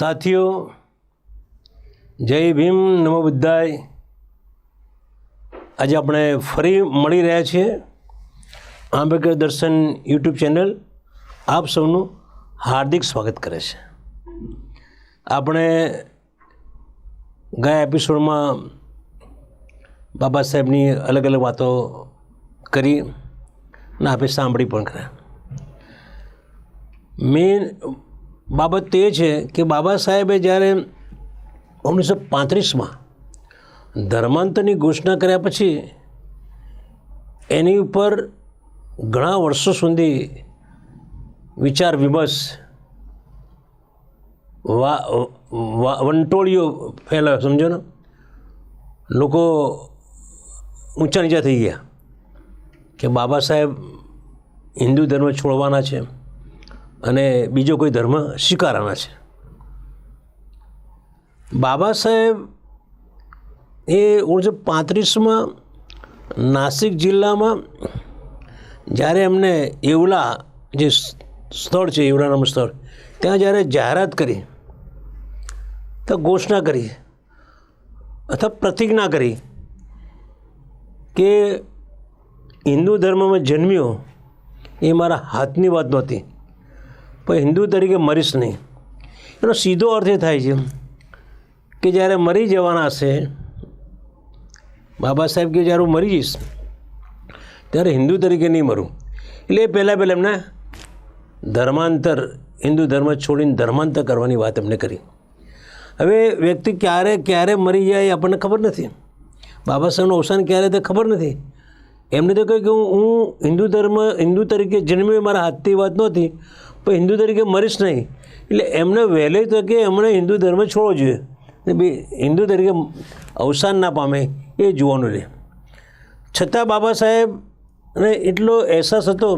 સાથીઓ, જય ભીમ, નમો બુદ્ધાય. આજે આપણે ફરી મળી રહ્યા છીએ આંબેડકર દર્શન યુટ્યુબ ચેનલ. આપ સૌનું હાર્દિક સ્વાગત કરે છે. આપણે ગયા એપિસોડમાં બાબા સાહેબની અલગ અલગ વાતો કરી અને આપણે સાંભળી પણ કર્યા મેન બાબત તે છે કે બાબા સાહેબે જ્યારે ઓગણીસો પાંત્રીસમાં ધર્માંતરની ઘોષણા કર્યા પછી એની ઉપર ઘણા વર્ષો સુધી વિચાર વિમર્શ વા, વંટોળીઓ ફેલાયો, સમજો ને? લોકો ઊંચા નીચા થઈ ગયા કે બાબા સાહેબ હિન્દુ ધર્મ છોડવાના છે. અને બીજો કોઈ ધર્મ સ્વીકારવાના છે. બાબા સાહેબ એ ઓગણીસો પાંત્રીસમાં નાસિક જિલ્લામાં જ્યારે એમને એવલા જે સ્થળ છે એવલા સ્થળ, ત્યાં જ્યારે જાહેરાત કરી, તો ઘોષણા કરી, અથવા પ્રતિજ્ઞા કરી કે હિન્દુ ધર્મમાં જન્મ્યો એ મારા હાથની વાત નહોતી. પણ હિન્દુ તરીકે મરીશ નહીં. એનો સીધો અર્થ એ થાય છે કે જ્યારે મરી જવાના હશે બાબા સાહેબ કે જ્યારે હું મરી જઈશ, ત્યારે હિન્દુ તરીકે નહીં મરું. એટલે એ પહેલાં પહેલાં એમને ધર્માંતર, હિન્દુ ધર્મ છોડીને ધર્માંતર કરવાની વાત એમને કરી. હવે વ્યક્તિ ક્યારે ક્યારે મરી જાય એ આપણને ખબર નથી. બાબા સાહેબનું અવસાન ક્યારે તે ખબર નથી. એમને તો કહ્યું કે હું હિન્દુ ધર્મ, હિન્દુ તરીકે જન્મ્યો મારા હાથથી વાત નહોતી. પણ હિન્દુ તરીકે મરીશ નહીં. એટલે એમને વહેલી તકે એમણે હિન્દુ ધર્મ છોડવો જોઈએ. ને હિન્દુ તરીકે અવસાન ના પામે એ જોવાનું રહે છતાં બાબા સાહેબને એટલો અહેસાસ હતો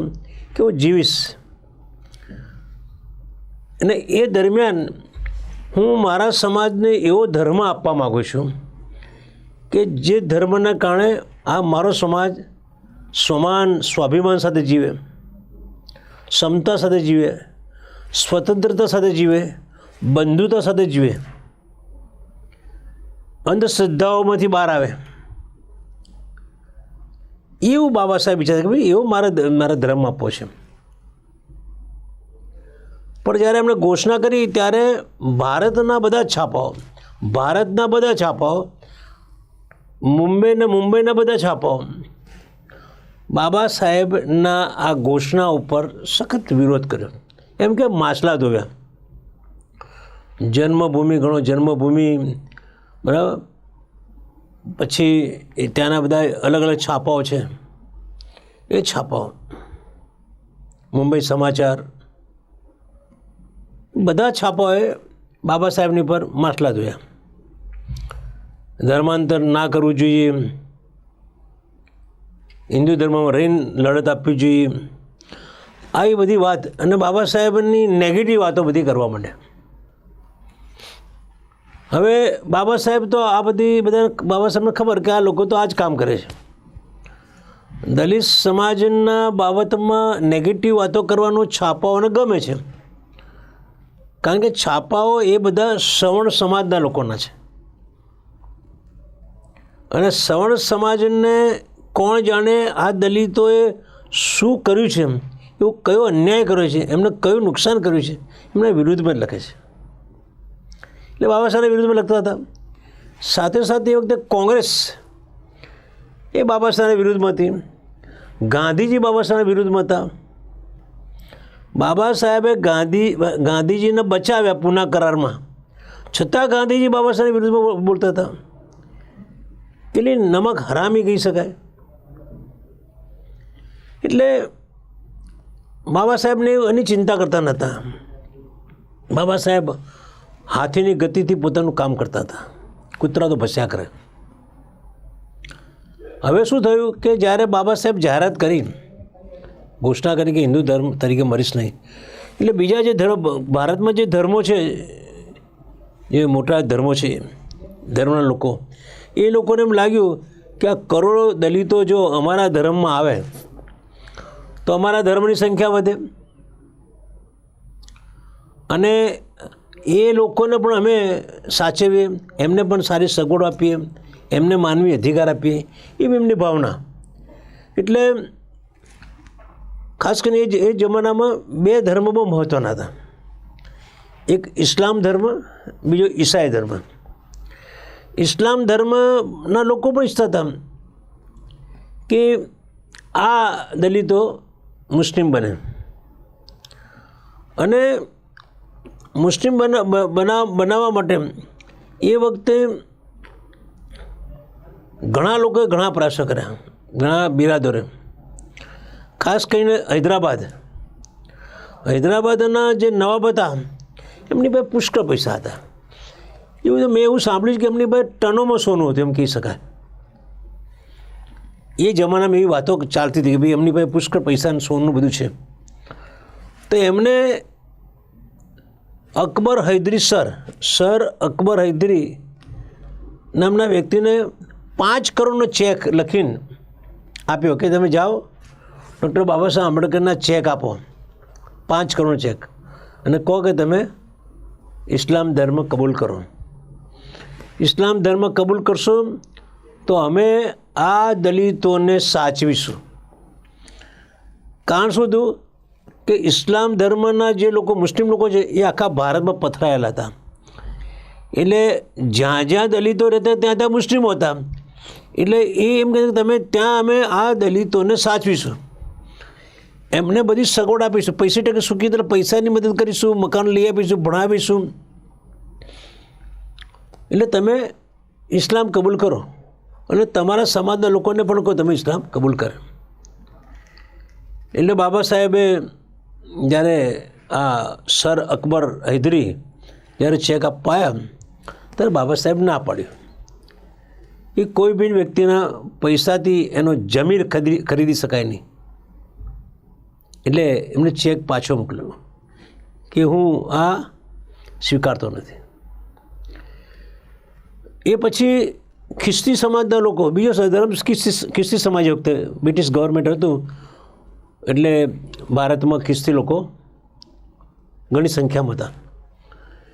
કે હું જીવીશ. અને એ દરમિયાન હું મારા સમાજને એવો ધર્મ આપવા માગું છું કે જે ધર્મના કારણે આ મારો સમાજ સમાન, સ્વાભિમાન સાથે જીવે. ક્ષમતા સાથે જીવે, સ્વતંત્રતા સાથે જીવે, બંધુતા સાથે જીવે. અંધશ્રદ્ધાઓમાંથી બહાર આવે. એવું બાબા સાહેબ વિચારે કે ભાઈ, એવો મારે મારા ધર્મ આપવો છે. પણ જ્યારે એમણે ઘોષણા કરી ત્યારે ભારતના બધા છાપાઓ, ભારતના બધા છાપાઓ, મુંબઈને, મુંબઈના બધા છાપાઓ બાબા સાહેબના આ ઘોષણા ઉપર સખત વિરોધ કર્યો. એમ કે માછલા ધોવ્યા. જન્મભૂમિ ઘણો જન્મભૂમિ, બરાબર? પછી ત્યાંના બધા અલગ અલગ છાપાઓ છે. એ છાપાઓ. મુંબઈ સમાચાર. બધા છાપાઓએ બાબા સાહેબની પર માછલા ધોયા. ધર્માંતર ના કરવું જોઈએ. હિન્દુ ધર્મમાં રહીને લડત આપવી જોઈએ. આવી બધી વાત અને બાબા સાહેબની નેગેટિવ વાતો બધી કરવા માંડ્યા હવે બાબા સાહેબ તો આ બધી બધા બાબા સાહેબને ખબર કે આ લોકો તો આ જ કામ કરે છે. દલિત સમાજના બાબતમાં નેગેટિવ વાતો કરવાનું છાપાઓને ગમે છે. કારણ કે છાપાઓ એ બધા સવર્ણ સમાજના લોકોના છે. અને સવર્ણ સમાજને કોણ જાણે આ દલિતોએ શું કર્યું છે એમ? એવો કયો અન્યાય કર્યો છે? એમને કયું નુકસાન કર્યું છે? એમના વિરુદ્ધમાં લખે છે. એટલે બાબા સાહેબ વિરુદ્ધમાં લખતા હતા. સાથે સાથે એ વખતે કોંગ્રેસ એ બાબા સાહેબ વિરુદ્ધમાં હતી. ગાંધીજી બાબા સાહેબ વિરુદ્ધમાં હતા. બાબા સાહેબે ગાંધી, ગાંધીજીને બચાવ્યા પૂના કરારમાં. છતાં ગાંધીજી બાબા સાહેબ વિરુદ્ધમાં બોલતા હતા. એટલે નમક હરામી કહી શકાય. એટલે બાબા સાહેબને એની ચિંતા કરતા નહોતા. બાબા સાહેબ હાથીની ગતિથી પોતાનું કામ કરતા હતા. કૂતરા તો ભસ્યા કરે. હવે શું થયું કે જ્યારે બાબા સાહેબ જાહેરાત કરી, ઘોષણા કરી કે હિન્દુ ધર્મ તરીકે મરીશ નહીં. એટલે બીજા જે ધર્મ, ભારતમાં જે ધર્મો છે, જે મોટા ધર્મો છે, ધર્મના લોકો, એ લોકોને એમ લાગ્યું કે આ કરોડો દલિતો જો અમારા ધર્મમાં આવે તો અમારા ધર્મની સંખ્યા વધે. અને એ લોકોને પણ અમે સાચવીએ, એમને પણ સારી સગવડ આપીએ, એમને માનવી અધિકાર આપીએ, એવી એમની ભાવના. એટલે ખાસ કરીને એ એ જમાનામાં બે ધર્મ બહુ મહત્ત્વના હતા. એક ઇસ્લામ ધર્મ, બીજો ઈસાઈ ધર્મ. ઇસ્લામ ધર્મના લોકો પણ ઈચ્છતા હતા કે આ દલિતો મુસ્લિમ બને. અને મુસ્લિમ બના બના, બનાવવા માટે એ વખતે ઘણા લોકોએ ઘણા પ્રયાસો કર્યા. ઘણા બિરાદોરે. ખાસ કરીને હૈદરાબાદ. હૈદરાબાદના જે નવાબ હતા, એમની પાસે પુષ્કળ પૈસા હતા. એવું મેં એવું સાંભળ્યું કે એમની પાસે ટનોમાં સોનું હતું, એમ કહી શકાય. એ જમાનામાં એવી વાતો ચાલતી હતી કે ભાઈ એમની પાસે પુષ્કળ પૈસા સોનું બધું છે. તો એમને અકબર હૈદરી સર સર અકબર હૈદરી નામના વ્યક્તિને પાંચ કરોડનો ચેક લખીને આપ્યો કે તમે જાઓ, ડૉક્ટર બાબા સાહેબ આંબેડકરના ચેક આપો. પાંચ કરોડનો ચેક. અને કહો કે તમે ઇસ્લામ ધર્મ કબૂલ કરો. ઇસ્લામ ધર્મ કબૂલ કરશો તો અમે આ દલિતોને સાચવીશું. કારણ શું હતું કે ઇસ્લામ ધર્મના જે લોકો, મુસ્લિમ લોકો છે, એ આખા ભારતમાં પથરાયેલા હતા. એટલે જ્યાં જ્યાં દલિતો રહેતા, ત્યાં ત્યાં મુસ્લિમો હતા. એટલે એ એમ કહે કે તમે, ત્યાં અમે આ દલિતોને સાચવીશું. એમને બધી સગવડ આપીશું. પૈસા ટકે સુખી તરફ પૈસાની મદદ કરીશું, મકાન લઈ આપીશું, ભણાવીશું. એટલે તમે ઇસ્લામ કબૂલ કરો. અને તમારા સમાજના લોકોને પણ કહો તમે ઇસ્લામ કબૂલ કરે. એટલે બાબા સાહેબે જ્યારે આ સર અકબર હૈદરી જ્યારે ચેક અપાયા, ત્યારે બાબા સાહેબ ના પાડ્યું. એ કોઈ બી વ્યક્તિના પૈસાથી એનો જમીન ખરીદી ખરીદી શકાય નહીં. એટલે એમને ચેક પાછો મોકલ્યો કે હું આ સ્વીકારતો નથી. એ પછી ખ્રિસ્તી સમાજના લોકો, બીજો ધર્મ ખ્રિસ્તી સમાજ વખતે બ્રિટિશ ગવર્મેન્ટ હતું, એટલે ભારતમાં ખ્રિસ્તી લોકો ઘણી સંખ્યામાં હતા.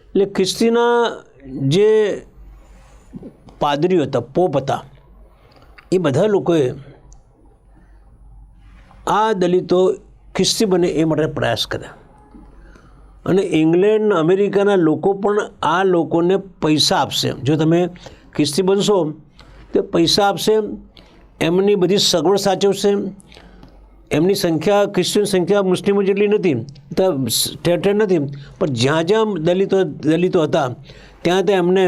એટલે ખ્રિસ્તીના જે પાદરીઓ હતા, પોપ હતા, એ બધા લોકોએ આ દલિતો ખ્રિસ્તી બને એ માટે પ્રયાસ કર્યા. અને ઇંગ્લેન્ડ, અમેરિકાના લોકો પણ આ લોકોને પૈસા આપશે. જો તમે ખ્રિસ્તી બનશો? તો પૈસા આપશે, એમની બધી સગવડ સાચવશે. એમની સંખ્યા ખ્રિસ્તીની સંખ્યા મુસ્લિમો જેટલી નથી, તો ઠેર ઠેર નથી. પણ જ્યાં જ્યાં દલિતો દલિતો હતા, ત્યાં ત્યાં એમને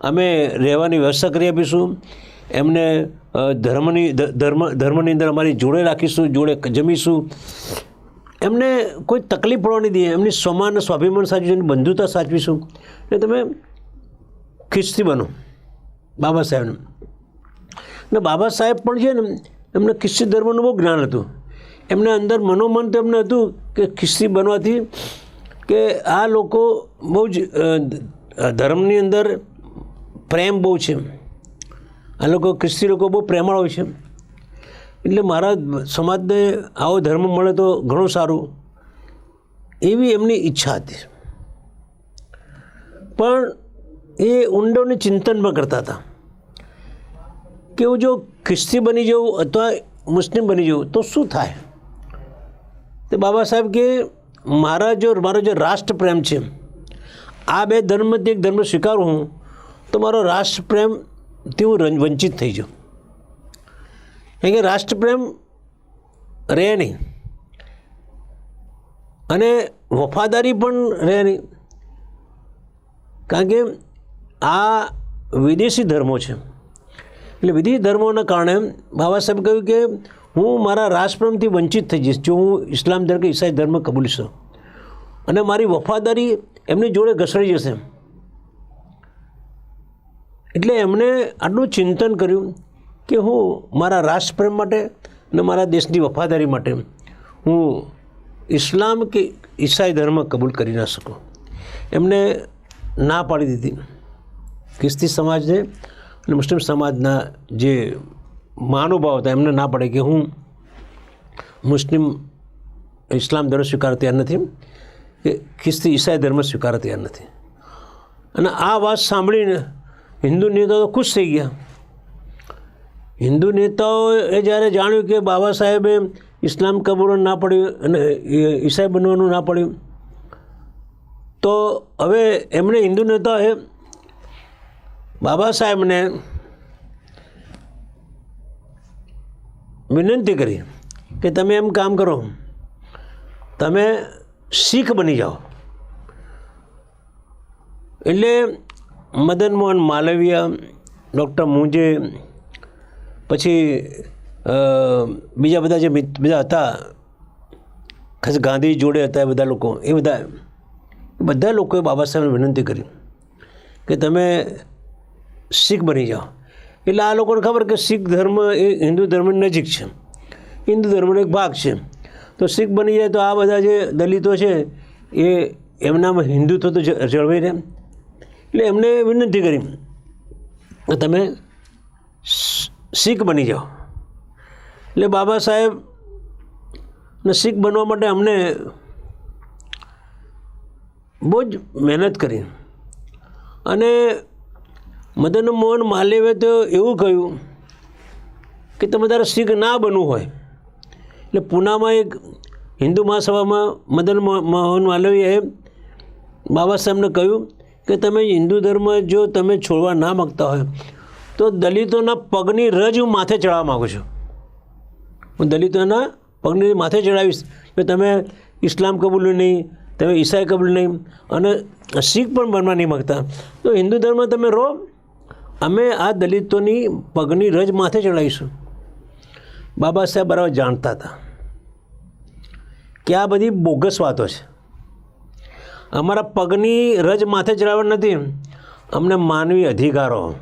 અમે રહેવાની વ્યવસ્થા કરી આપીશું. એમને ધર્મની ધર્મ, ધર્મની અંદર અમારી જોડે રાખીશું, જોડે જમીશું. એમને કોઈ તકલીફ પડવાની દઈએ. એમની સમાન સ્વાભિમાન સાચવીશું, એમની બંધુતા સાચવીશું. એટલે તમે ખ્રિસ્તી બનો. બાબા સાહેબને ને. બાબા સાહેબ પણ છે ને, એમને ખ્રિસ્તી ધર્મનું બહુ જ્ઞાન હતું. એમને અંદર મનોમન તો હતું કે ખ્રિસ્તી બનવાથી કે આ લોકો બહુ જ ધર્મની અંદર પ્રેમ બહુ છે. આ લોકો, ખ્રિસ્તી લોકો બહુ પ્રેમાળ હોય છે. એટલે મારા સમાજને આવો ધર્મ મળે તો ઘણું સારું. એવી એમની ઈચ્છા હતી. પણ એ ઊંડોને ચિંતન પણ કરતા હતા. કે હું જો ખ્રિસ્તી બની જાઉં અથવા મુસ્લિમ બની જાઉં, તો શું થાય? તે બાબા સાહેબ કે, મારા જો, મારો જે રાષ્ટ્રપ્રેમ છે, આ બે ધર્મથી એક ધર્મ સ્વીકારું હું, તો મારો રાષ્ટ્રપ્રેમથી હું વંચિત થઈ જાઉં. કારણ કે રાષ્ટ્રપ્રેમ રહે નહીં. અને વફાદારી પણ રહે નહીં. કારણ કે આ વિદેશી ધર્મો છે. એટલે વિદેશી ધર્મોના કારણે બાબા સાહેબ કહ્યું કે હું મારા રાષ્ટ્રમથી વંચિત થઈ જઈશ, જો હું ઇસ્લામ ધર્મ કે ઈસાઈ ધર્મ કબૂલીશ. અને મારી વફાદારી એમની જોડે ઘસડી જશે. એટલે એમણે આટલું ચિંતન કર્યું કે હું મારા રાષ્ટ્રપ્રેમ માટે અને મારા દેશની વફાદારી માટે હું ઇસ્લામ કે ઈસાઈ ધર્મ કબૂલ કરી ના શકું. એમને ના પાડી દીધી. ખ્રિસ્તી સમાજને અને મુસ્લિમ સમાજના જે મહાનુભાવ હતા, એમને ના પડે કે હું મુસ્લિમ ઇસ્લામ ધર્મ સ્વીકાર તૈયાર નથી કે ખ્રિસ્તી ઈસાઈ ધર્મ સ્વીકાર તૈયાર નથી. અને આ વાત સાંભળીને હિન્દુ નેતાઓ ખુશ થઈ ગયા. હિન્દુ નેતાઓએ જ્યારે જાણ્યું કે બાબા સાહેબે ઇસ્લામ કબૂલવાનું ના પડ્યું અને ઈસાઈ બનવાનું ના પડ્યું, તો હવે એમણે હિન્દુ નેતાઓએ બાબા સાહેબને વિનંતી કરી કે તમે એમ કામ કરો, તમે શીખ બની જાઓ. એટલે મદન મોહન માલવિયા, ડૉક્ટર મુંજે, પછી બીજા બધા જે બધા હતા, ખાસ ગાંધી જોડે હતા એ બધા લોકો, એ બધા બધા લોકોએ બાબા સાહેબને વિનંતી કરી કે તમે શીખ બની જાઓ. એટલે આ લોકોને ખબર કે શીખ ધર્મ એ હિન્દુ ધર્મની નજીક છે. હિન્દુ ધર્મનો એક ભાગ છે. તો શીખ બની જાય તો આ બધા જે દલિતો છે, એ એમનામાં હિન્દુત્વ તો જળવાઈ રહે. એટલે એમને વિનંતી કરી કે તમે શીખ બની જાઓ. એટલે બાબા સાહેબને શીખ બનવા માટે અમને બહુ જ મહેનત કરી. અને મદન મોહન માલવીએ તો એવું કહ્યું કે તમે તારે શીખ ના બનવું હોય. એટલે પૂનામાં એક હિન્દુ મહાસભામાં મદન મોહન માલવીયાએ બાબા સાહેબને કહ્યું કે તમે હિન્દુ ધર્મ જો તમે છોડવા ના માગતા હોય, તો દલિતોના પગની રજ હું માથે ચડાવવા માગું છું. હું દલિતોના પગની માથે ચડાવીશ કે તમે ઇસ્લામ કબૂલ નહીં, તમે ઈસાઈ કબૂલ નહીં અને શીખ પણ બનવા નહીં માગતા. તો હિન્દુ ધર્મ તમે રહો અમે આ દલિતોની પગની રજ માથે ચડાવીશું. બાબા સાહેબ બરાબર જાણતા હતા કે આ બધી બોગસ વાતો છે. અમારા પગની રજ માથે ચડાવવા નથી. અમને માનવી અધિકારો,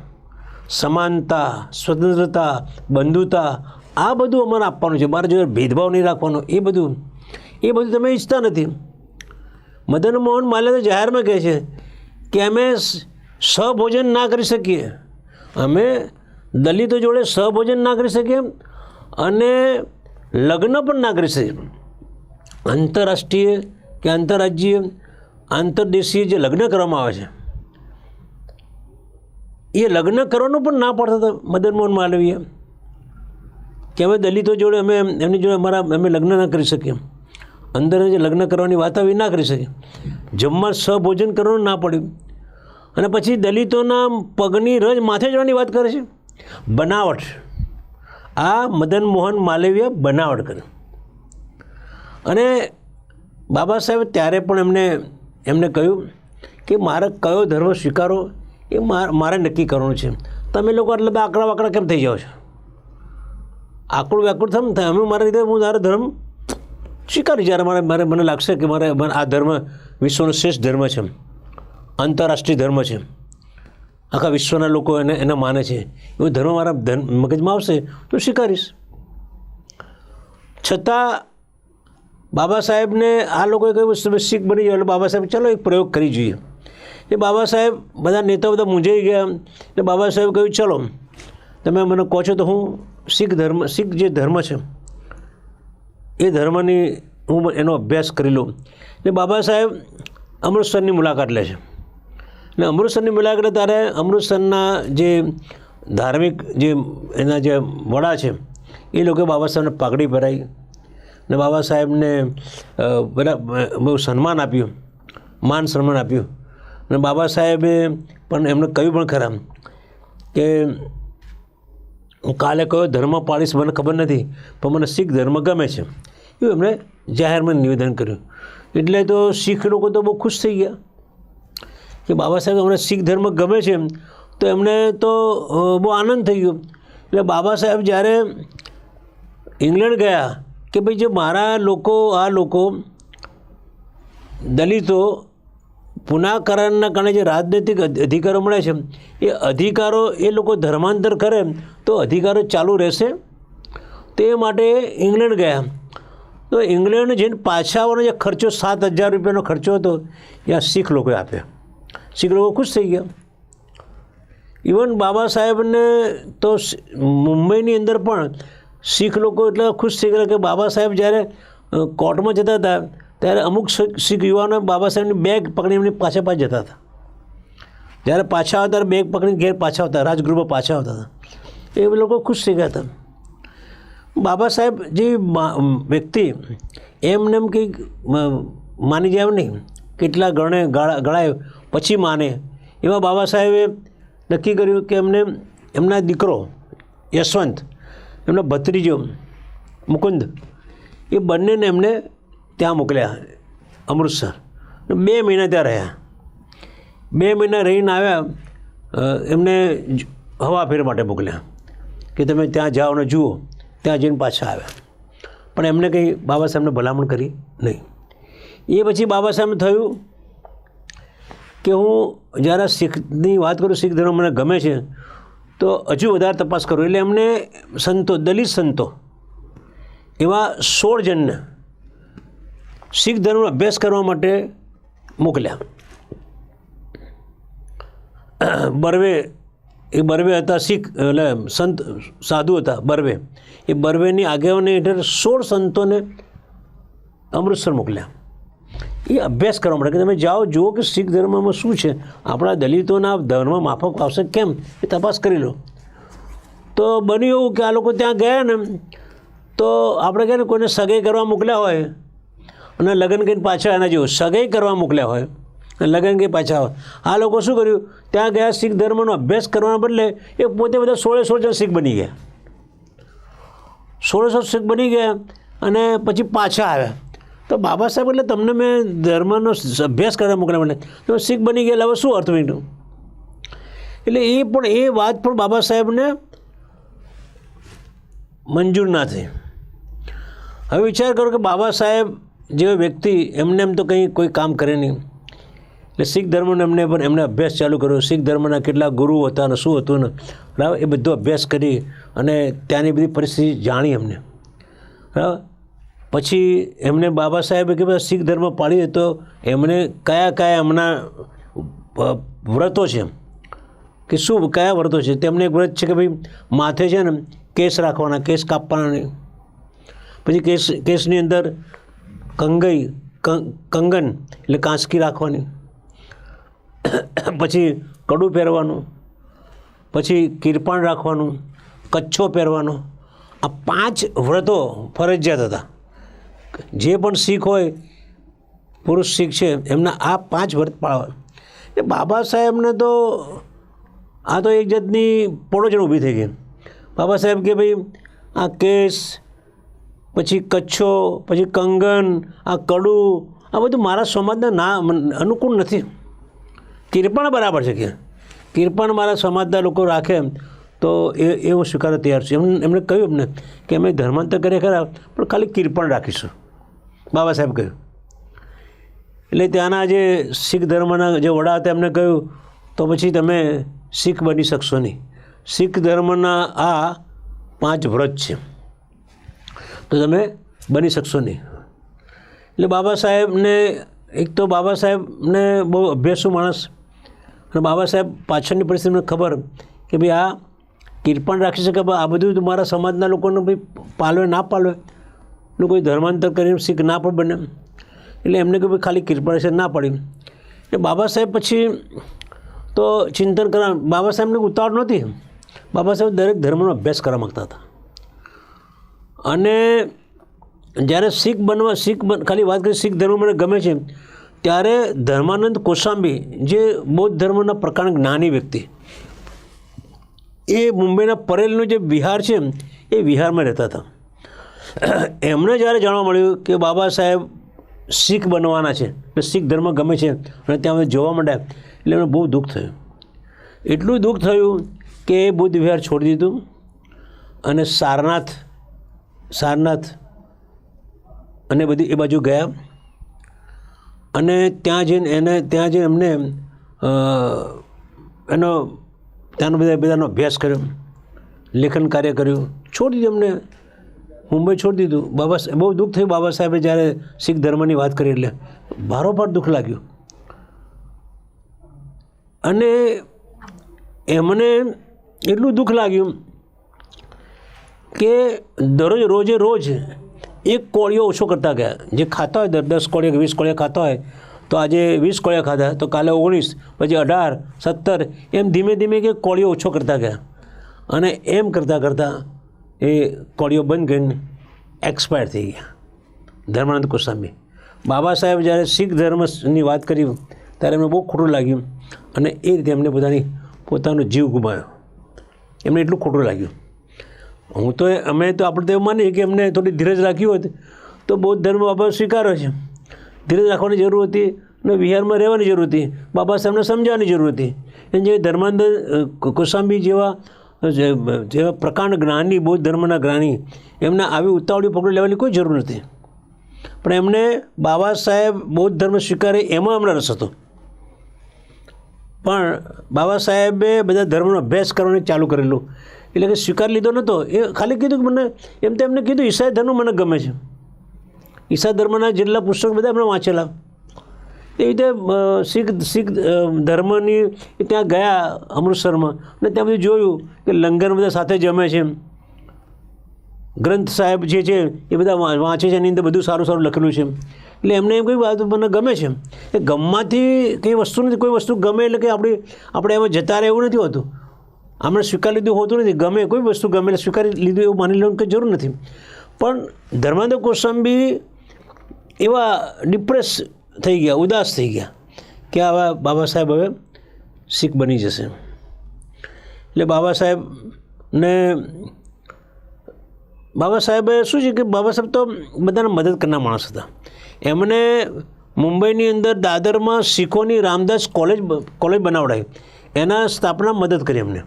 સમાનતા, સ્વતંત્રતા, બંધુતા આ બધું અમારે આપવાનું છે. મારે જોડે ભેદભાવ નહીં રાખવાનો. એ બધું એ બધું તમે ઈચ્છતા નથી. મદન મોહન માલ્યા તો જાહેરમાં કહે છે કે અમે સહભોજન ના કરી શકીએ. અમે દલિતો જોડે સહભોજન ના કરી શકીએ અને લગ્ન પણ ના કરી શકીએ આંતરરાષ્ટ્રીય કે આંતરરાજ્ય આંતરદેશીય જે લગ્ન કરવામાં આવે છે, એ લગ્ન કરવાનું પણ ના પડતા હતા મદન મોહન માલવીએ કે અમે દલિતો જોડે અમે એમની જોડે અમારા, અમે લગ્ન ના કરી શકીએ અંદર જે લગ્ન કરવાની વાત આવી ના કરી શકીએ. જમવા સહભોજન કરવાનું ના પડ્યું. અને પછી દલિતોના પગની રજ માથે જવાની વાત કરે છે. બનાવટ. આ મદન મોહન માલવીય બનાવટ કરે. અને બાબા સાહેબ ત્યારે પણ એમને એમને કહ્યું કે મારે કયો ધર્મ સ્વીકારો એ મારે નક્કી કરવાનું છે. તમે લોકો એટલે બધા આકડા વાકડા કેમ થઈ જાઓ છો? આકડું વ્યાકુળ થમ થાય અમે મારા રીતે હું મારો ધર્મ સ્વીકારી. જ્યારે મારે મારે મને લાગશે કે મારે આ ધર્મ વિશ્વનો શ્રેષ્ઠ ધર્મ છે આંતરરાષ્ટ્રીય ધર્મ છે. આખા વિશ્વના લોકો એને એને માને છે. એવો ધર્મ મારા ધર્મ મગજમાં આવશે તો સ્વીકારીશ. છતાં બાબા સાહેબને આ લોકોએ કહ્યું શીખ બની જાઓ. એટલે બાબા સાહેબ, ચાલો એક પ્રયોગ કરી જોઈએ. એ બાબા સાહેબ બધા નેતાઓ બધા મૂંઝાઈ ગયા. એટલે બાબા સાહેબ કહ્યું, ચલો, તમે મને કહો છો તો હું શીખ ધર્મ, શીખ જે ધર્મ છે, એ ધર્મની હું એનો અભ્યાસ કરી લઉં. એટલે બાબા સાહેબ અમૃતસરની મુલાકાત લે છે. અને અમૃતસરની મુલાકાતે ત્યારે અમૃતસરના જે ધાર્મિક જે એના જે વડા છે, એ લોકોએ બાબા સાહેબને પાઘડી ભરાઈ ને બાબા સાહેબને બધા બહુ સન્માન આપ્યું, માન સન્માન આપ્યું. અને બાબા સાહેબે પણ એમને કહ્યું પણ ખરા કે, હું કાલે કયો ધર્મ પાડીશ મને ખબર નથી, પણ મને શીખ ધર્મ ગમે છે. એવું એમણે જાહેરમાં નિવેદન કર્યું. એટલે તો શીખ લોકો તો બહુ ખુશ થઈ ગયા. કે બાબા સાહેબ અમને શીખ ધર્મ ગમે છે તો એમને તો બહુ આનંદ થઈ ગયો. એટલે બાબા સાહેબ જ્યારે ઇંગ્લેન્ડ ગયા કે ભાઈ જે મારા લોકો, આ લોકો દલિતો પુનાકરણના કારણે જે રાજનૈતિક અધિકારો મળે છે એ અધિકારો એ લોકો ધર્માંતર કરે તો અધિકારો ચાલુ રહેશે. તે માટે ઇંગ્લેન્ડ ગયા. તો ઇંગ્લેન્ડ જઈને પાછા આવવાનો જે ખર્ચો સાત હજાર રૂપિયાનો ખર્ચો હતો એ શીખ લોકોએ આપ્યો. લોકો ખુશ થઈ ગયા. ઇવન બાબા સાહેબને તો મુંબઈની અંદર પણ શીખ લોકો એટલા ખુશ થઈ ગયા કે બાબા સાહેબ જ્યારે કોર્ટમાં જતા હતા, ત્યારે અમુક શીખ યુવાનો બાબા સાહેબની બેગ પકડી એમની પાછા પાછળ જતા હતા. જ્યારે પાછા આવતા બેગ પકડીને ઘેર પાછા આવતા, રાજગૃહમાં પાછા આવતા હતા. એ લોકો ખુશ થઈ ગયા હતા. બાબા સાહેબ જે વ્યક્તિ, એમને એમ કંઈક માની જાય નહીં, કેટલા ગણે, ગાળા ગળાય પછી માને. એવા બાબા સાહેબે નક્કી કર્યું કે એમને, એમના દીકરો યશવંત, એમનો ભત્રીજો મુકુંદ, એ બંનેને એમને ત્યાં મોકલ્યા, અમૃતસર. બે મહિના ત્યાં રહ્યા. બે મહિના રહીને આવ્યા એમને હવાફેર માટે મોકલ્યા કે તમે ત્યાં જાઓ ને જુઓ, ત્યાં જઈને પાછા આવ્યા. પણ એમને કંઈ બાબા સાહેબને ભલામણ કરી નહીં. એ પછી બાબા સાહેબ થયું કે હું જ્યારે શીખની વાત કરું, શીખ ધર્મ મને ગમે છે, તો હજુ વધારે તપાસ કરું. એટલે એમને સંતો, દલિત સંતો, એવા સોળ જણને શીખ ધર્મનો અભ્યાસ કરવા માટે મોકલ્યા. બર્વે, એ બર્વે હતા શીખ, એટલે સંત, સાધુ હતા બર્વે. એ બર્વેની આગેવાની હેઠળ સોળ સંતોને અમૃતસર મોકલ્યા. એ અભ્યાસ કરવા માટે કે તમે જાઓ, જુઓ કે શીખ ધર્મમાં શું છે. આપણા દલિતોના ધર્મ માફક આવશે કેમ? એ તપાસ કરી લો. તો બન્યું એવું કે આ લોકો ત્યાં ગયા ને, તો આપણે કહે ને કોઈને સગાઈ કરવા મોકલ્યા હોય અને લગ્ન કરીને પાછા એના જેવું સગાઈ કરવા મોકલ્યા હોય અને લગ્ન કહી પાછા હોય આ લોકો શું કર્યું? ત્યાં ગયા, શીખ ધર્મનો અભ્યાસ કરવાના બદલે એ પોતે બધા સોળે સોળ જણ શીખ બની ગયા. સોળે સોળ શીખ બની ગયા અને પછી પાછા આવ્યા. તો બાબા સાહેબ, એટલે તમને મેં ધર્મનો અભ્યાસ કરવા મોકલ્યા મને. તો શીખ બની ગયેલા, હવે શું અર્થ મીઠું એટલે એ પણ, એ વાત પણ બાબા સાહેબને મંજૂર ના થઈ. હવે વિચાર કરો કે બાબા સાહેબ જેવા વ્યક્તિ, એમને એમ તો કંઈ કોઈ કામ કરે નહીં. એટલે શીખ ધર્મનો એમને પણ એમને અભ્યાસ ચાલુ કર્યો. શીખ ધર્મના કેટલા ગુરુ હતા અને શું હતું ને, બરાબર, એ બધો અભ્યાસ કરી અને ત્યાંની બધી પરિસ્થિતિ જાણી એમને. બરાબર? પછી એમને બાબા સાહેબે કે ભાઈ શીખ ધર્મ પાળી તો એમણે કયા કયા એમના વ્રતો છે કે શું, કયા વ્રતો છે? તેમને એક વ્રત છે કે ભાઈ માથે છે ને કેસ રાખવાના, કેસ કાપવાના પછી કેસ, કેસની અંદર કંગઈ કંગન એટલે કાંસકી રાખવાની. પછી કડું પહેરવાનું. પછી કિરપાણ રાખવાનું, કચ્છો પહેરવાનો. આ પાંચ વ્રતો ફરજિયાત હતા. જે પણ શીખ હોય, પુરુષ શીખ છે, એમના આ પાંચ વ્રત પાળવા એ બાબા સાહેબને તો આ તો એક જાતની પોળોજણ ઊભી થઈ ગઈ. બાબા સાહેબ કે ભાઈ, આ કેસ, પછી કચ્છો, પછી કંગન, આ કડું, આ બધું મારા સમાજના ના અનુકૂળ નથી. કિરપણ બરાબર છે કે કિરપણ મારા સમાજના લોકો રાખે, તો એ એ હું સ્વીકારવા તૈયાર છું. એમ એમણે કહ્યું એમને કે અમે ધર્માંતર કરીએ ખરા, પણ ખાલી કિરપણ રાખીશું. બાબા સાહેબ કહ્યું. એટલે ત્યાંના જે શીખ ધર્મના જે વડા હતા, એમને કહ્યું, તો પછી તમે શીખ બની શકશો નહીં. શીખ ધર્મના આ પાંચ વ્રત છે. તો તમે બની શકશો નહીં. એટલે બાબા સાહેબને, એક તો બાબા સાહેબને બહુ અભ્યાસુ માણસ અને બાબા સાહેબ પાછળની પરિસ્થિતિને ખબર કે ભાઈ આ કિરપણ રાખી શકે આ બધું મારા સમાજના લોકોને ભાઈ પાલવે, ના પાલવે. કોઈ ધર્માંતર કરીને શીખ ના પણ બને. એટલે એમને કે ભાઈ ખાલી છે ના પડી. એટલે બાબા સાહેબ પછી તો ચિંતન કરવા બાબા સાહેબને ઉતાવળ નહોતી. બાબા સાહેબ દરેક ધર્મનો અભ્યાસ કરવા માગતા હતા. અને જ્યારે શીખ બનવા, શીખ બન, ખાલી વાત કરી શીખ ધર્મ મને ગમે છે, ત્યારે ધર્માનંદ કોસાંબી, જે બૌદ્ધ ધર્મના પ્રકાંડ જ્ઞાની વ્યક્તિ, એ મુંબઈના પરેલનું જે વિહાર છે, એ વિહારમાં રહેતા હતા. એમને જ્યારે જાણવા મળ્યું કે બાબા સાહેબ શીખ બનવાના છે એટલે શીખ ધર્મ ગમે છે અને ત્યાં જોવા માંડ્યા, એટલે એમને બહુ દુઃખ થયું. એટલું દુઃખ થયું કે એ બુદ્ધ વિહાર છોડી દીધું અને સારનાથ સારનાથ અને બધી એ બાજુ ગયા. અને ત્યાં જઈને એને, ત્યાં જઈને એમને એનો, ત્યાંનો બધા, બધાનો અભ્યાસ કર્યો, લેખન કાર્ય કર્યું, છોડી દીધું એમને. મુંબઈ છોડી દીધું. બાબા બહુ દુઃખ થયું બાબા સાહેબે જ્યારે શીખ ધર્મની વાત કરી એટલે. ભારોભાર દુઃખ લાગ્યું. અને એમને એટલું દુઃખ લાગ્યું કે દરરોજ, રોજે, રોજ એક કોળીઓ ઓછો કરતા ગયા. જે ખાતા હોય દસ કોળીઓ વીસ કોળીઓ ખાતા હોય, તો આજે વીસ કોળિયા ખાધા, તો કાલે ઓગણીસ, પછી અઢાર, સત્તર, એમ ધીમે ધીમે કે કોળીઓ ઓછો કરતા ગયા. અને એમ કરતાં કરતાં એ કોળીઓ બંધ કરીને એક્સપાયર થઈ ગયા. ધર્માનંદ ગોસ્વામી. બાબા સાહેબ જ્યારે શીખ ધર્મની વાત કરી, ત્યારે એમને બહુ ખોટું લાગ્યું અને એ રીતે એમને પોતાની પોતાનો જીવ ગુમાવ્યો. એમને એટલું ખોટું લાગ્યું. હું તો અમે તો આપણે તો એવું માનીએ કે એમને થોડી ધીરજ રાખી હોત તો બૌદ્ધ ધર્મ બાબા સ્વીકારો છે. ધીરજ રાખવાની જરૂર હતી અને વિહારમાં રહેવાની જરૂર હતી. બાબા સાહેબને સમજાવવાની જરૂર હતી. અને જે ધર્માંધ કોસાંબી જેવા જેવા પ્રકાંડ જ્ઞાની, બૌદ્ધ ધર્મના જ્ઞાની, એમને આવી ઉતાવળી પગલું લેવાની કોઈ જરૂર નથી. પણ એમને બાબા સાહેબ બૌદ્ધ ધર્મ સ્વીકારે એમાં એમને રસ હતો. પણ બાબા સાહેબે બધા ધર્મનો અભ્યાસ કરવાનું ચાલુ કરેલું. એટલે કે સ્વીકાર લીધો નહોતો. એ ખાલી કીધું કે મને, એમ તો એમને કીધું, ઈસાઈ ધર્મ મને ગમે છે. ઈસા ધર્મના જેટલા પુસ્તકો બધા એમણે વાંચેલા. એ રીતે શીખ શીખ ધર્મની ત્યાં ગયા અમૃતસરમાં. અને ત્યાં બધું જોયું કે લંગર બધા સાથે જમે છે. ગ્રંથ સાહેબ જે છે, એ બધા વાંચે છે, એની અંદર બધું સારું સારું લખેલું છે. એટલે એમને એમ કહ્યું આ મને ગમે છે. એ ગમવાથી કંઈ વસ્તુ નથી, કોઈ વસ્તુ ગમે એટલે કે આપણી, આપણે એમાં જતા રહે એવું નથી હોતું. આપણે સ્વીકાર લીધું હોતું નથી, ગમે કોઈ વસ્તુ ગમે એટલે સ્વીકારી લીધું એવું માની લેવાનું કંઈ જરૂર નથી. પણ ધર્માંધ કોસંબી એવા ડિપ્રેસ થઈ ગયા, ઉદાસ થઈ ગયા કે આવા બાબા સાહેબ હવે શીખ બની જશે. એટલે બાબા સાહેબને બાબા સાહેબે શું છે કે બાબા સાહેબ તો બધાને મદદ કરનાર માણસ હતા. એમણે મુંબઈની અંદર દાદરમાં શીખોની રામદાસ કોલેજ કોલેજ બનાવડાવી એના સ્થાપના મદદ કરી એમને.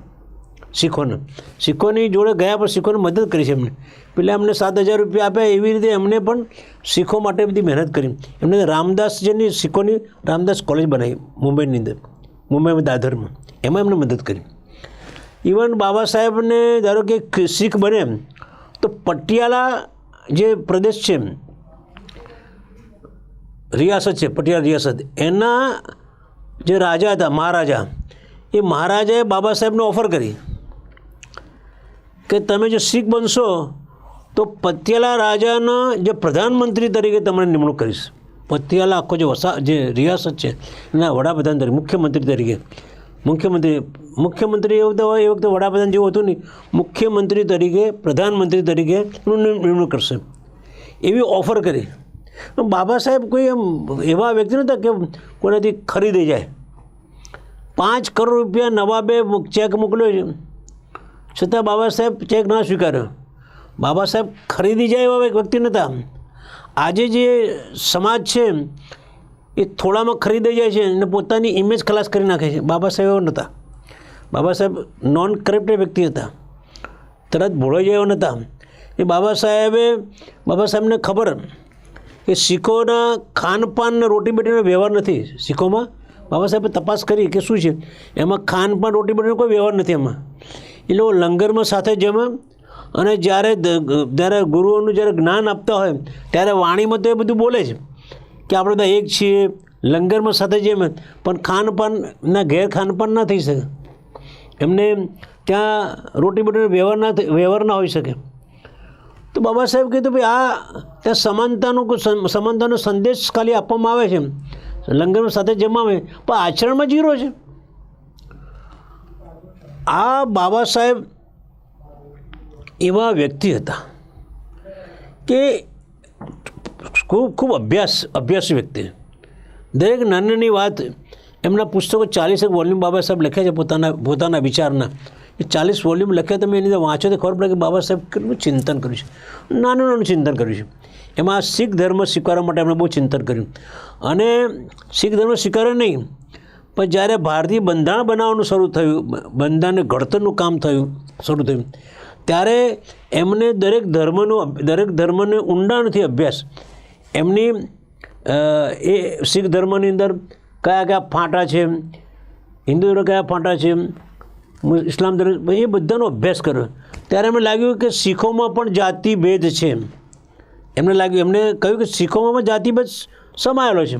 શીખોને શીખોની જોડે ગયા પણ શીખોને મદદ કરી છે એમને. પેલા એમને સાત હજાર રૂપિયા આપ્યા, એવી રીતે એમને પણ શીખો માટે બધી મહેનત કરી. એમને રામદાસજીની શીખોની રામદાસ કોલેજ બનાવી, મુંબઈની અંદર મુંબઈમાં દાદરમાં એમાં એમને મદદ કરી. ઇવન બાબા સાહેબને ધારો કે શીખ બને, તો પટિયાલા જે પ્રદેશ છે, રિયાસત છે, પટિયાલા રિયાસત, એના જે રાજા હતા, મહારાજા, એ મહારાજાએ બાબા સાહેબને ઓફર કરી. કે તમે જો શીખ બનશો, તો પતિયાલા રાજાના જે પ્રધાનમંત્રી તરીકે તમને નિમણૂક કરીશ. પતિયાલા આખો જે વસા, જે રિયાસત છે, એના વડાપ્રધાન તરીકે, મુખ્યમંત્રી તરીકે. મુખ્યમંત્રી મુખ્યમંત્રી એવું તો એ વખતે વડાપ્રધાન જેવું હતું નહીં. મુખ્યમંત્રી તરીકે, પ્રધાનમંત્રી તરીકે નિમણૂક કરશે. એવી ઓફર કરી. બાબા સાહેબ કોઈ એમ એવા વ્યક્તિ નહોતા કે કોનેથી ખરીદી જાય. પાંચ કરોડ રૂપિયા નવાબે ચેક મોકલ્યો છે. છતાં બાબા સાહેબ ચેક ના સ્વીકાર્યો બાબા સાહેબ ખરીદી જાય એવા વ્યક્તિ નહોતા આજે જે સમાજ છે, એ થોડામાં ખરીદાઈ જાય છે અને પોતાની ઇમેજ ખલાસ કરી નાખે છે. બાબા સાહેબ એવા નહોતા બાબા સાહેબ નોન કરપ્ટેડ વ્યક્તિ હતા. તરત ભોળાઈ જાય નહોતા એ બાબા સાહેબે, બાબા સાહેબને ખબર કે શીખોના ખાનપાન ને રોટી બેટીનો વ્યવહાર નથી શીખોમાં. બાબા સાહેબે તપાસ કરી કે શું છે? એમાં ખાનપાન રોટી બેટીનો કોઈ વ્યવહાર નથી એમાં. એ લોકો લંગરમાં સાથે જમે અને જ્યારે જ્યારે ગુરુઓનું જ્યારે જ્ઞાન આપતા હોય ત્યારે વાણીમાં તો એ બધું બોલે છે કે આપણે બધા એક છીએ, લંગરમાં સાથે જમે પણ ખાનપાનના ગેર ખાનપાન ના થઈ શકે. એમને ત્યાં રોટી બેટીનો વ્યવહાર ના વ્યવહાર ના હોઈ શકે. તો બાબા સાહેબ કીધું ભાઈ આ ત્યાં સમાનતાનો સમાનતાનો સંદેશ ખાલી આપવામાં આવે છે લંગરમાં સાથે જમાવે, પણ આચરણમાં જીરો છે. આ બાબા સાહેબ એવા વ્યક્તિ હતા કે ખૂબ ખૂબ અભ્યાસ, અભ્યાસી વ્યક્તિ. દરેક નાની નાની વાત એમના પુસ્તકો ચાલીસેક વોલ્યુમ બાબા સાહેબ લખ્યા છે પોતાના પોતાના વિચારના. એ ચાલીસ વોલ્યુમ લખ્યા તમે એની અંદર વાંચો તો ખબર પડે કે બાબા સાહેબ કેટલું ચિંતન કર્યું છે. નાનું નાનું ચિંતન કર્યું છે. એમાં શીખ ધર્મ સ્વીકારવા માટે એમણે બહુ ચિંતન કર્યું. અને શીખ ધર્મ સ્વીકારે નહીં. પણ જ્યારે ભારતીય બંધારણ બનાવવાનું શરૂ થયું બંધારણને ઘડતરનું કામ થયું, શરૂ થયું, ત્યારે એમને દરેક ધર્મનો દરેક ધર્મને ઊંડાણથી અભ્યાસ. એમની એ શીખ ધર્મની અંદર કયા કયા ફાંટા છે, હિન્દુ ધર્મ કયા ફાંટા છે ઇસ્લામ ધર્મ, એ બધાનો અભ્યાસ કર્યો. ત્યારે એમને લાગ્યું કે શીખોમાં પણ જાતિભેદ છે. એમને લાગ્યું, એમને કહ્યું કે શીખોમાં પણ જાતિભેદ સમાયેલો છે.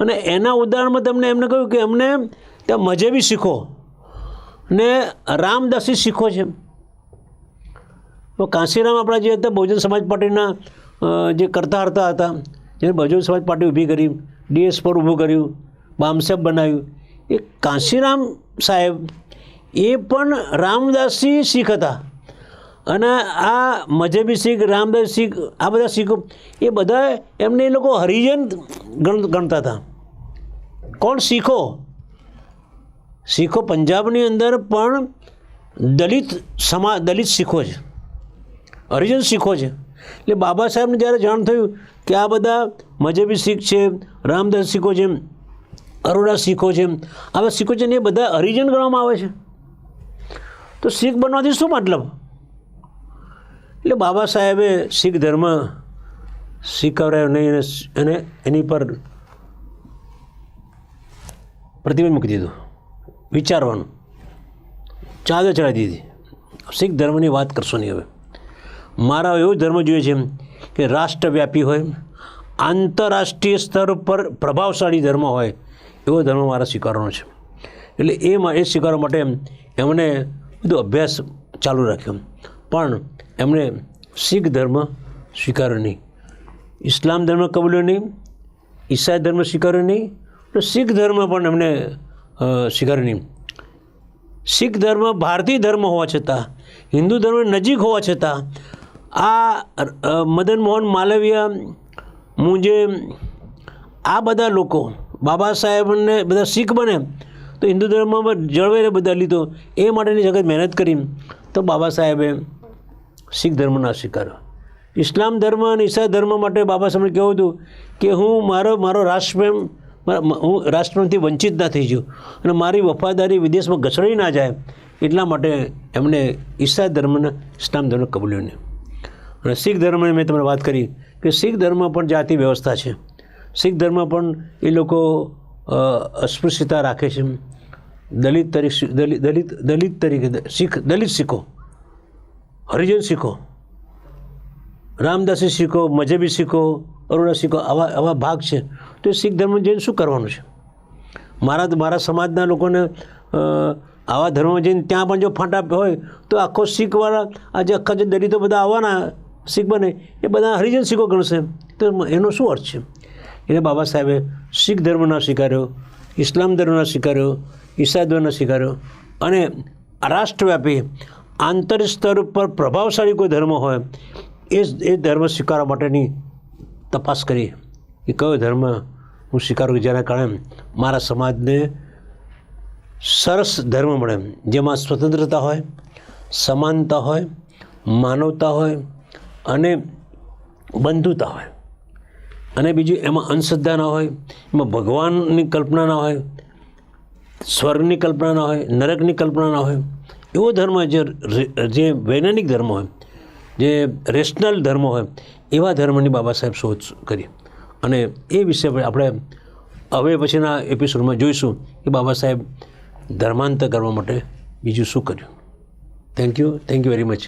અને એના ઉદાહરણમાં તમને એમને કહ્યું કે એમને ત્યાં મજેબી શીખો. ને રામદાસી શીખો છે. તો કાંશીરામ આપણા જે હતા, બહુજન સમાજ પાર્ટીના જે કરતા હરતા હતા જેને બહુજન સમાજ પાર્ટી ઊભી કરી, ડીએસ પર ઊભું કર્યું, બામસેબ બનાવ્યું. એ કાંસીરામ સાહેબ એ પણ રામદાસી શીખ હતા. અને આ મજેબી શીખ, રામદેવ શીખ, આ બધા શીખો, એ બધા એમને એ લોકો હરિજન ગણ, ગણતા હતા. કોણ શીખો? શીખો પંજાબની અંદર પણ દલિત સમા, દલિત શીખો છે. હરિજન શીખો છે. એટલે બાબા સાહેબને જ્યારે જાણ થયું કે આ બધા મજેબી શીખ છે રામદાસ શીખો છે, અરોડા શીખો છે, આ બધા શીખો છે ને એ બધા હરિજન ગણવામાં આવે છે. તો શીખ બનવાથી શું મતલબ? એટલે બાબા સાહેબે શીખ ધર્મ સ્વીકાર્યો નહીં અને એની પર પ્રતિબંધ મૂકી દીધું. વિચારવાનું. ચાદર ચડાવી દીધી. શીખ ધર્મની વાત કરશો નહીં હવે. મારા એવો ધર્મ જોઈએ છે કે રાષ્ટ્રવ્યાપી હોય, આંતરરાષ્ટ્રીય સ્તર પર પ્રભાવશાળી ધર્મ હોય, એવો ધર્મ મારા સ્વીકારવાનો છે. એટલે એ એ સ્વીકારવા માટે એમણે બધો અભ્યાસ ચાલુ રાખ્યો. પણ એમણે શીખ ધર્મ સ્વીકાર્યો નહીં. ઇસ્લામ ધર્મ કબૂલ્યો નહીં, ઈસાઈ ધર્મ સ્વીકાર્યો નહીં શીખ ધર્મ પણ એમણે સ્વીકાર્યો નહીં. શીખ ધર્મ ભારતીય ધર્મ હોવા છતાં, હિન્દુ ધર્મ નજીક હોવા છતાં, આ મદન મોહન માલવીય મુંજે આ બધા લોકો, બાબા સાહેબને બધા શીખ બને, તો હિન્દુ ધર્મમાં જળવાઈને બધા લીધો, એ માટેની જગત મહેનત કરી, તો બાબા સાહેબે શીખ ધર્મના સ્વીકારો ઇસ્લામ ધર્મ અને ઈસાઈ ધર્મ માટે બાબા સામે કહેવું હતું કે હું મારો મારો રાષ્ટ્રપ્રેમ હું રાષ્ટ્રપ્રેમથી વંચિત ના થઈ જઉં અને મારી વફાદારી વિદેશમાં ઘસડી ના જાય એટલા માટે એમણે ઈસાઈ ધર્મને, ઇસ્લામ ધર્મ કબૂલ્યો નહીં. અને શીખ ધર્મની મેં તમને વાત કરી કે શીખ ધર્મ પણ જાતિ વ્યવસ્થા છે. શીખ ધર્મ પણ એ લોકો અસ્પૃશ્યતા રાખે છે. દલિત તરીકે દલિત દલિત તરીકે, શીખ, દલિત શીખો. હરિજન શીખો. રામદાસી શીખો મજેબી શીખો અરોડા શીખો, આવા આવા ભાગ છે. તો એ શીખ ધર્મ જઈને શું કરવાનું છે? મારા મારા સમાજના લોકોને આવા ધર્મમાં જઈને ત્યાં પણ જો ફાંટા હોય, તો આખો શીખવાળા આજે આખા જે દલિતો બધા આવવાના, શીખ બને, એ બધા હરિજન શીખો ગણશે. તો એનો શું અર્થ છે? એટલે બાબા સાહેબે શીખ ધર્મના સ્વીકાર્યો, ઇસ્લામ ધર્મના સ્વીકાર્યો, ઈસાઈ ધર્મના સ્વીકાર્યો અને રાષ્ટ્રવ્યાપી આંતરિક સ્તર પર પ્રભાવશાળી કોઈ ધર્મ હોય, એ એ ધર્મ સ્વીકારવા માટેની તપાસ કરી કે કયો ધર્મ હું સ્વીકારું જેના કારણે મારા સમાજને સરસ ધર્મ મળે. જેમાં સ્વતંત્રતા હોય, સમાનતા હોય, માનવતા હોય અને બંધુતા હોય. અને બીજું એમાં અંધશ્રદ્ધા ના હોય, એમાં ભગવાનની કલ્પના ના હોય સ્વર્ગની કલ્પના ના હોય, નરકની કલ્પના ના હોય એવો ધર્મ જે જે વૈજ્ઞાનિક ધર્મ હોય, જે રેશનલ ધર્મ હોય, એવા ધર્મની બાબા સાહેબ શોધ કરી અને એ વિશે આપણે હવે પછીના એપિસોડમાં જોઈશું કે બાબા સાહેબ ધર્માંતર કરવા માટે બીજું શું કર્યું. Thank you thank you very much